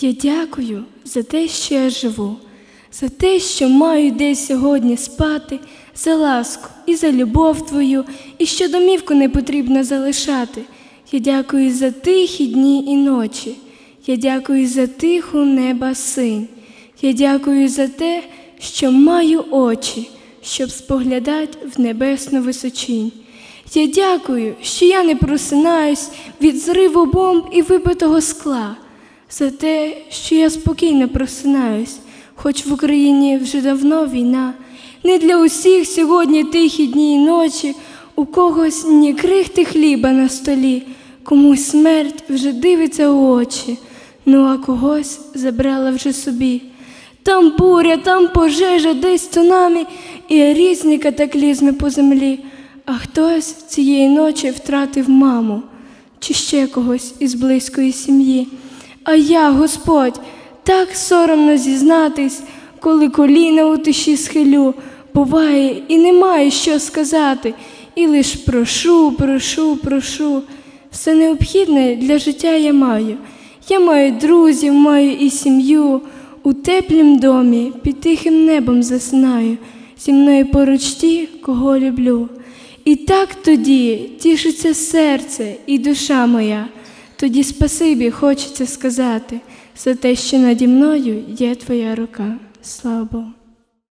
Я дякую за те, що я живу, за те, що маю десь сьогодні спати, за ласку і за любов твою, і що домівку не потрібно залишати. Я дякую за тихі дні і ночі. Я дякую за тиху неба синь. Я дякую за те, що маю очі, щоб споглядати в небесну височинь. Я дякую, що я не просинаюсь від зриву бомб і вибитого скла, за те, що я спокійно просинаюсь, хоч в Україні вже давно війна. Не для усіх сьогодні тихі дні і ночі, у когось ні крихти хліба на столі, комусь смерть вже дивиться у очі, ну а когось забрала вже собі. Там буря, там пожежа, десь цунамі і різні катаклізми по землі. А хтось цієї ночі втратив маму чи ще когось із близької сім'ї. А я, Господь, так соромно зізнатись, коли коліна у тиші схилю, буває, і немає що сказати, і лиш прошу, прошу, прошу. Все необхідне для життя я маю. Я маю друзів, маю і сім'ю. У теплім домі під тихим небом засинаю, зі мною поруч ті, кого люблю. І так тоді тішиться серце і душа моя, тоді спасибі хочеться сказати за те, що наді мною є твоя рука. Слава Богу.